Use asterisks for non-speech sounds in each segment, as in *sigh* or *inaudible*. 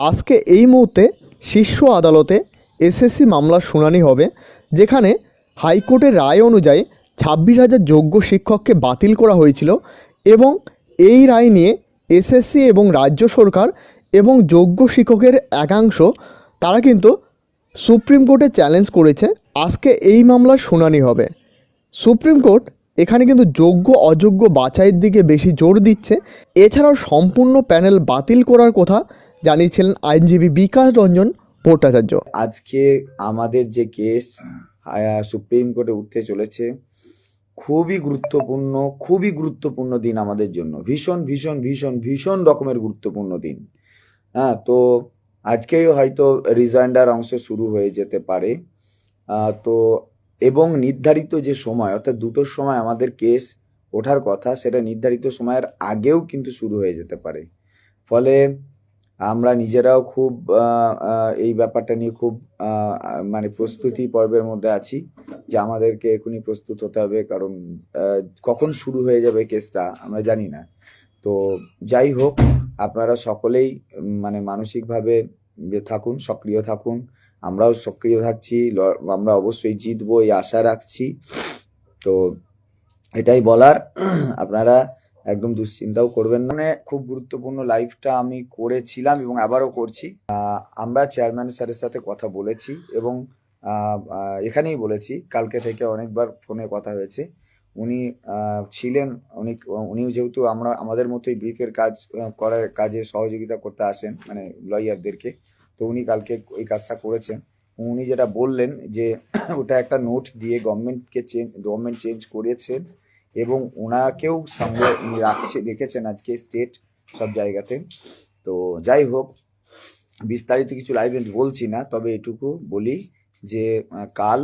আজকে এই মুহূর্তে শীর্ষ আদালতে এসএসসি মামলার শুনানি হবে, যেখানে হাইকোর্টের রায় অনুযায়ী ছাব্বিশ হাজার যোগ্য শিক্ষককে বাতিল করা হয়েছিল এবং এই রায় নিয়ে এসএসসি এবং রাজ্য সরকার এবং যোগ্য শিক্ষকের একাংশ, তারা কিন্তু সুপ্রিম কোর্টে চ্যালেঞ্জ করেছে, আজকে এই মামলার শুনানি হবে। সুপ্রিম কোর্ট এখানে কিন্তু যোগ্য, অযোগ্য বাছাইয়ের দিকে বেশি জোর দিচ্ছে। এছাড়াও সম্পূর্ণ প্যানেল বাতিল করার কথা জানিয়েছিলেন আইনজীবী বিকাশ রঞ্জন ভট্টাচার্য। আজকে আমাদের যে কেস সুপ্রিম কোর্টে উঠতে চলেছে, খুবই গুরুত্বপূর্ণ খুবই গুরুত্বপূর্ণ দিন আমাদের জন্য। ভীষণ ভীষণ ভীষণ ভীষণ রকমের গুরুত্বপূর্ণ দিন। হ্যাঁ তো আজকেই হয়তো রিজাইন্ডার অংশ শুরু হয়ে যেতে পারে। তো এবং নির্ধারিত যে সময়, অর্থাৎ দুটোর সময় আমাদের কেস ওঠার কথা, সেটা নির্ধারিত সময়ের আগেও কিন্তু শুরু হয়ে যেতে পারে। ফলে আমরা নিজেরাও খুব এই ব্যাপারটা নিয়ে খুব মানে প্রস্তুতি পর্বের মধ্যে আছি যে আমাদেরকে এখনই প্রস্তুত হতে হবে, কারণ কখন শুরু হয়ে যাবে কেসটা আমরা জানি না। তো যাই হোক, আপনারা সকলেই মানে মানসিকভাবে ইয়ে থাকুন, সক্রিয় থাকুন। আমরাও সক্রিয় থাকছি আমরা অবশ্যই জিতবো, এই আশা রাখছি। তো এটাই বলার। *clears throat* আপনারা একদম দুশ্চিন্তাও করবেন না। মানে খুব গুরুত্বপূর্ণ লাইভটা আমি করেছিলাম এবং আবারও করছি। আমরা চেয়ারম্যান স্যারের সাথে কথা বলেছি এবং এখানেই বলেছি, কালকে থেকে অনেকবার ফোনে কথা হয়েছে। উনি ছিলেন, উনি, উনিও যেহেতু আমরা, আমাদের মতোই ব্রিফের কাজ করার কাজে সহযোগিতা করতে আসেন মানে লয়ারদেরকে তো উনি কালকে এই কাজটা করেছেন। উনি যেটা বললেন যে, ওটা একটা নোট দিয়ে গভর্নমেন্টকে চেঞ্জ গভর্নমেন্ট চেঞ্জ করেছেন। এবং ওনাকেও সঙ্গে উনি রাখছে, রেখেছেন আজকে স্টেট সব জায়গাতে। তো যাই হোক, বিস্তারিত কিছু লাইভে বলছি না, তবে এটুকু বলি যে কাল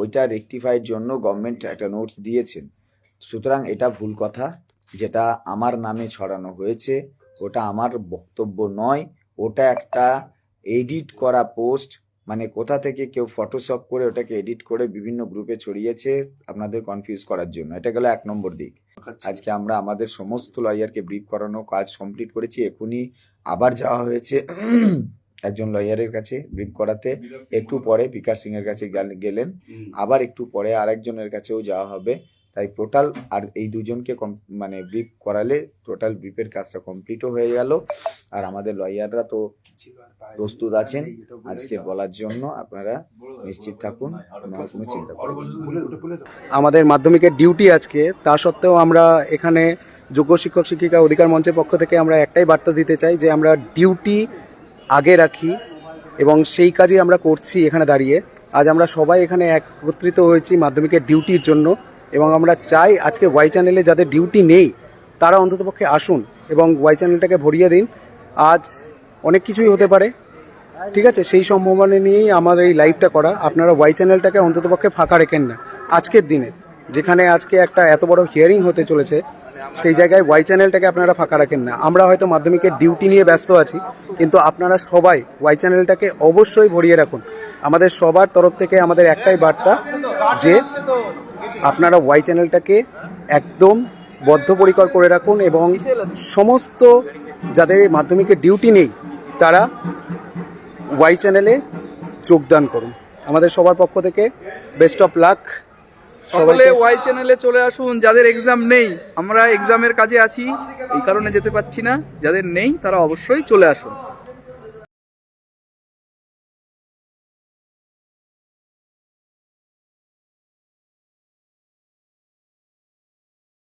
ওইটা রেকটিফাইয়ের জন্য গভর্নমেন্ট একটা নোটস দিয়েছেন। সুতরাং এটা ভুল কথা, যেটা আমার নামে ছড়ানো হয়েছে, ওটা আমার বক্তব্য নয়, ওটা একটা এডিট করা পোস্ট মানে কোথা থেকে কেউ ফটোশপ করে ওটাকে এডিট করে বিভিন্ন গ্রুপে ছড়িয়েছে আপনাদের কনফিউজ করার জন্য। এটা গেল এক নম্বর দিক। আজকে আমরা আমাদের সমস্ত লয়ারকে ব্রিফ করানো কাজ কমপ্লিট করেছি এখনই আবার যাওয়া হয়েছে একজন লয়ারের কাছে ব্রিফ করাতে। একটু পরে বিকাশ সিং এর কাছে গেল- গেলেন। আবার একটু পরে আরেকজনের কাছেও যাওয়া হবে। তাই টোটাল আর এই দুজনকে মানে ব্রিফ করালে টোটাল ব্রিফের কাজটা কমপ্লিটও হয়ে গেল। আর আমাদের লয়াররা তো প্রস্তুত আছেন আজকে বলার জন্য আপনারা নিশ্চিত থাকুন কোনো চিন্তা আমাদের মাধ্যমিকের ডিউটি আজকে তা সত্ত্বেও আমরা এখানে যোগ্য শিক্ষক শিক্ষিকা অধিকার মঞ্চের পক্ষ থেকে আমরা একটাই বার্তা দিতে চাই যে আমরা ডিউটি আগে রাখি এবং সেই কাজই আমরা করছি এখানে দাঁড়িয়ে। আজ আমরা সবাই এখানে একত্রিত হয়েছি মাধ্যমিকের ডিউটির জন্য এবং আমরা চাই আজকে ওয়াই চ্যানেলে যাদের ডিউটি নেই তারা অন্ততপক্ষে আসুন এবং ওয়াই চ্যানেলটাকে ভরিয়ে দিন। আজ অনেক কিছুই হতে পারে। ঠিক আছে? সেই সম্ভাবনা নিয়েই আমার এই লাইভটা করা। আপনারা ওয়াই চ্যানেলটাকে অন্ততপক্ষে ফাঁকা রেখেন না। আজকের দিনে, যেখানে আজকে একটা এত বড় হিয়ারিং হতে চলেছে, সেই জায়গায় ওয়াই চ্যানেলটাকে আপনারা ফাঁকা রাখেন না। আমরা হয়তো মাধ্যমিকের ডিউটি নিয়ে ব্যস্ত আছি, কিন্তু আপনারা সবাই ওয়াই চ্যানেলটাকে অবশ্যই ভরিয়ে রাখুন। আমাদের সবার তরফ থেকে আমাদের একটাই বার্তা যে, আপনারা ওয়াই চ্যানেলটাকে একদম বদ্ধপরিকর করে রাখুন এবং সমস্ত যাদের মাধ্যমিকের ডিউটি নেই তারা ওয়াই চ্যানেলে যোগদান করুন। আমাদের সবার পক্ষ থেকে বেস্ট অফ লাক সকলে ওয়াই চ্যানেলে চলে আসুন যাদের এক্সাম নেই আমরা এক্সামের কাজে আছি এই কারণে যেতে পাচ্ছি না যাদের নেই তারা অবশ্যই চলে আসুন।